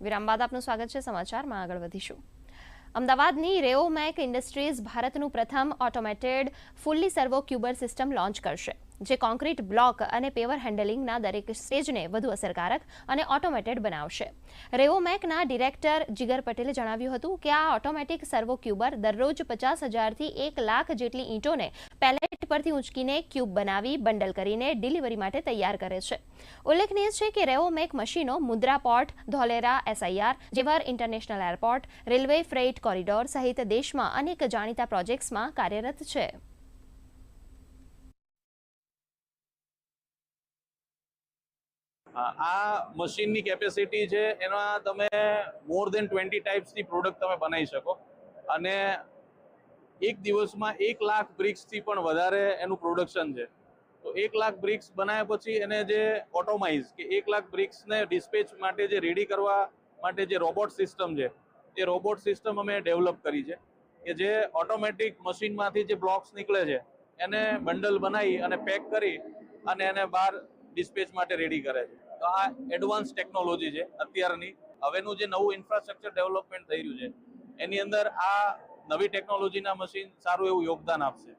વિરામ બાદ આપનું સ્વાગત છે સમાચારમાં આગળ વધીશું. અમદાવાદની રેઓમેક ઇન્ડસ્ટ્રીઝ ભારતનું પ્રથમ automated, fully servo cuber system launch કરશે, જે કોન્ક્રીટ બ્લોક અને પેવર હેન્ડલિંગના દરેક સ્ટેજને વધુ અસરકારક અને ઓટોમેટેડ બનાવશે. રેઓમેકના ડિરેક્ટર જીગર પટેલે જણાવ્યું હતું કે આ ઓટોમેટિક સર્વો ક્યુબર દરરોજ પચાસ હજારથી એક લાખ જેટલી ઈંટોને પેલેટ પરથી ઊંચકીને ક્યુબ બનાવી બંડલ કરીને ડિલિવરી માટે તૈયાર કરે છે. ઉલ્લેખનીય છે કે રેઓમેક મશીનો Mudra port, Dholera, SIR, Jewar international airport, railway freight corridor સહિત દેશમાં અનેક જાણીતા પ્રોજેક્ટ્સમાં કાર્યરત છે. આ મશીનની કેપેસિટી છે, એમાં તમે મોર દેન ટ્વેન્ટી ટાઈપ્સની પ્રોડક્ટ તમે બનાવી શકો. અને એક દિવસમાં એક લાખ બ્રિક્સથી પણ વધારે એનું પ્રોડક્શન છે. તો એક લાખ બ્રિક્સ બનાવ્યા પછી એને જે ઓટોમાઇઝ કે એક લાખ બ્રિક્સને ડિસ્પેચ માટે જે રેડી કરવા માટે જે રોબોટ સિસ્ટમ છે, એ રોબોટ સિસ્ટમ અમે ડેવલપ કરી છે. કે જે ઓટોમેટિક મશીનમાંથી જે બ્લોક્સ નીકળે છે, એને બંડલ બનાવી અને પેક કરી અને એને બહાર ડિસ્પેચ માટે રેડી કરે છે. તો આ એડવાન્સ ટેકનોલોજી છે અત્યારની. હવેનું જે નવું ઇન્ફ્રાસ્ટ્રક્ચર ડેવલપમેન્ટ થઈ રહ્યું છે, એની અંદર આ નવી ટેકનોલોજીના મશીન સારું એવું યોગદાન આપશે.